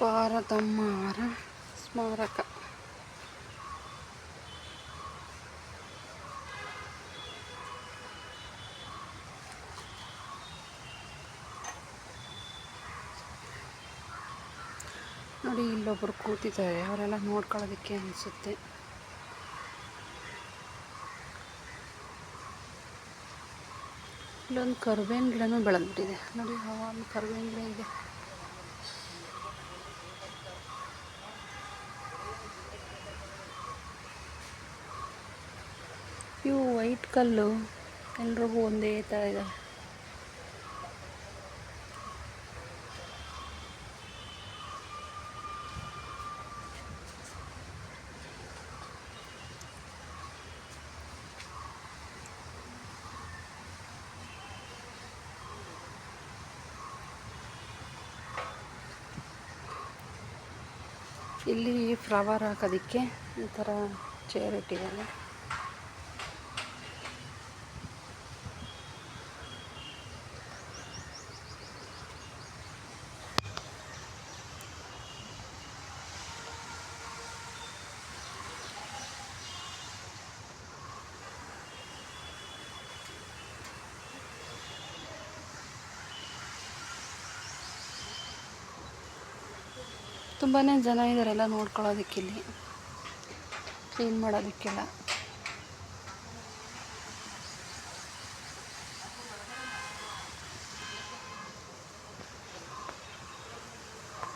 ಪಾರತಮ್ಮರ ಸ್ಮಾರಕ. ನೋಡಿ ಇಲ್ಲೊಬ್ಬರು ಕೂತಿದ್ದಾರೆ. ಅವರೆಲ್ಲ ನೋಡ್ಕೊಳ್ಳೋದಕ್ಕೆ ಅನಿಸುತ್ತೆ. ಇಲ್ಲೊಂದು ಕರ್ಬೇವಿನ ಗಿಡನೂ ಬೆಳೆದ್ಬಿಟ್ಟಿದೆ. ನೋಡಿ ಒಂದು ಕರ್ಬೇವಿನ ಗಿಡ ಇದೆ. ಇವು ವೈಟ್ ಕಲ್ಲು. ಎಲ್ರಿಗೂ ಒಂದೇ ಥರ ಇದ್ದಾವೆ ಇಲ್ಲಿ ಫ್ಲವರ್ ಹಾಕೋದಕ್ಕೆ ಈ ಥರ ಚೇರ್ ಇಟ್ಟಿದ್ದಾರೆ. ತುಂಬಾ ಜನ ಇದ್ದಾರೆ ಎಲ್ಲ ನೋಡ್ಕೊಳ್ಳೋದಕ್ಕೆ ಇಲ್ಲಿ. ಕ್ಲೀನ್ ಮಾಡೋದಕ್ಕೆಲ್ಲ.